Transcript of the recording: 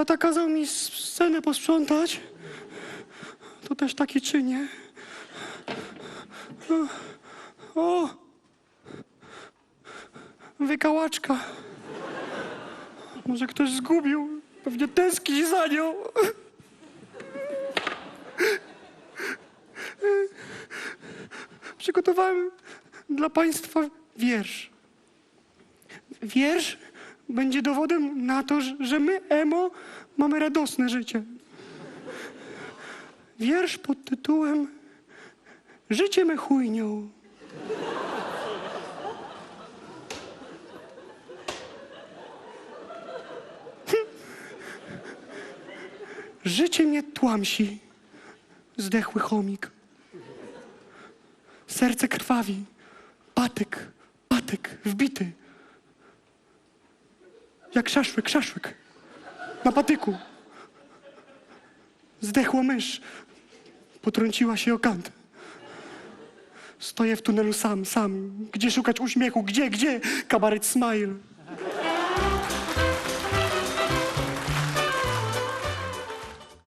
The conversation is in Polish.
Tata kazał mi scenę posprzątać. To też taki czynię. O, o. wykałaczka. Może ktoś zgubił. Pewnie tęskni za nią. Przygotowałem dla Państwa wiersz. Wiersz będzie dowodem na to, że- my, emo, mamy radosne życie. Wiersz pod tytułem Życie me chujnią. Życie mnie tłamsi, zdechły chomik. Serce krwawi, patyk, patyk wbity. Jak szaszłyk, szaszłyk. Na patyku. Zdechło mysz. Potrąciła się o kant. Stoję w tunelu sam, sam. Gdzie szukać uśmiechu? Gdzie, gdzie? Kabaret Smile.